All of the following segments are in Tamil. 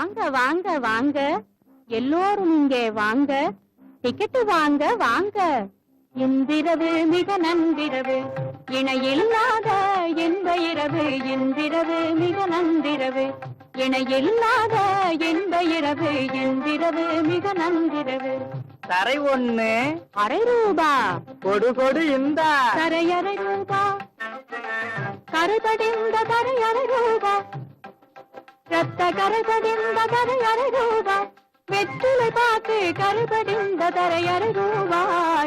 வாங்க வாங்க எல்லோரும் இங்கே வாங்க. டிக்கெட்டு வாங்க வாங்க. இன்றிரவு மிக நன்றிரவு. இணையில்லாத இன்ப இரவு இன்றிரவு மிக நன்றிரவு. இணையில்லாத இன்ப இரவு இன்றிரவு மிக நன்றிரவு. தரை ஒண்ணு. அரை ரூபா. கொடு கொடு இந்த. கரையறை ரூபா. கரைபடிந்த கரையறை ரூபா. கரையறை ரூபா வெற்றிலை பாக்கு கரைபடிந்த தரையறை ரூபா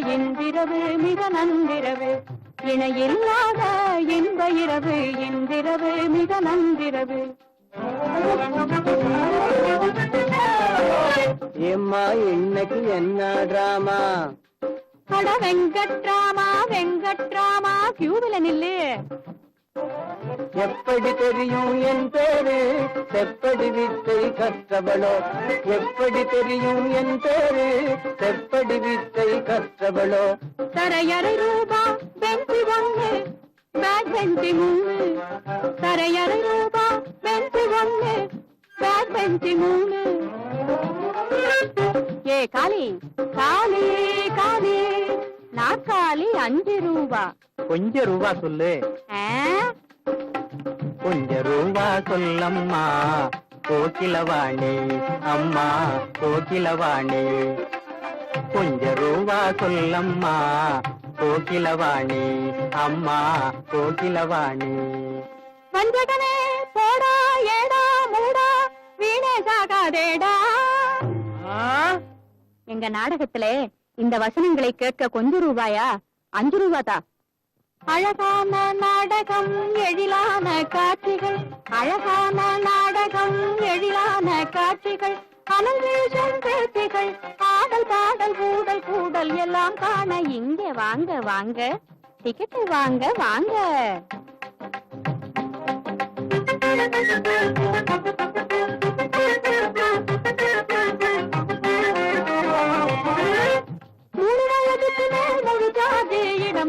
இன்றிரவு மிக நன்றிரவு இணையில்லாத இன்ப இரவு இன்றிரவு மிக நன்றிரவு ஏம்மா இன்னைக்கு என்ன டிராமா? அட வெங்கட்ராமா வெங்கட்ராமா கியூவில நில்லு. எப்படி தெரியும் என் பேரு? செப்படி வித்தை கற்றவளோ? எப்படி தெரியும் என் பேரு? செப்படி வித்தை கற்றவளோ? தரையறை ரூபா பெஞ்சி ஒண்ணு பேக் பெஞ்சி மூணு. தரையறை ரூபா பெஞ்சி ஒண்ணு பேக் பெஞ்சி மூணு. ஏ காளி காளி காளி. நாக்காளி அஞ்சு ரூபா. கொஞ்ச ரூபா சொல்லு. ஆ? கொஞ்ச ரூபா சொல்லம்மா. கோகிலவாணி அம்மா கோகிலவாணி. கொஞ்ச ரூபா சொல்லம்மா. கோகிலவாணி அம்மா கோகிலவாணி. வஞ்சகனே போடா ஏடா மூடா வீணே சாகாதேடா. எங்க நாடகத்திலே இந்த வசனங்களை கேட்க கொஞ்ச ரூபாயா? அஞ்சு ரூபாதா அழகான நாடகம் எழிலான காட்சிகள். அழகான நாடகம் எழிலான காட்சிகள். அனல் வீசும் பேச்சுகள் பாடல் பாடல் கூடல் கூடல் எல்லாம் காண இங்கே வாங்க வாங்க. டிக்கெட்டு வாங்க வாங்க.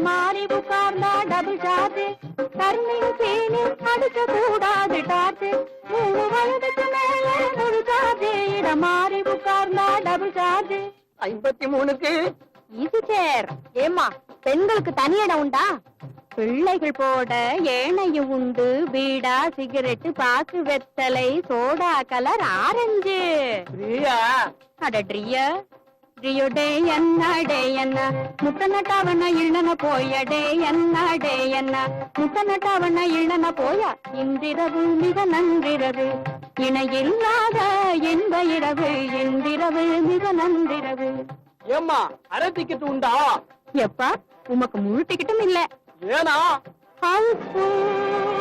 மாறி உட்கார்ந்தா டபுள் ஜாதி கருணையும் சீனி அடிக்க கூடாது டாட்டு மூணு வயதுக்கு மேல முழு ஜாதி இடம் மாறி உட்கார்ந்தா டபுள் ஜாதி ஐம்பத்தி மூணுக்கு ஈஸி சேர் ஏமா பெண்களுக்கு தனி இடம் உண்டா? பிள்ளைகள் போட ஏனையும் உண்டு. பீடா சிகரெட்டு பாக்கு வெத்தலை சோடா கலர் ஆரஞ்சு. பிரியா. அடட்ரிய. போய டே என்ன? டே என்ன? முத்த நட்டாவண்ண இழன போய? இன்றிரவு மிக நன்றிரவு. இணையில்லாத இன்ப இரவு இன்றிரவு மிக நன்றிரவு. ஏம்மா அரை டிக்கெட் உண்டா? எப்பா உமக்கு முழு டிக்கெட்டும் இல்ல. ஏனா? ஹவுஸ்ஃபுல்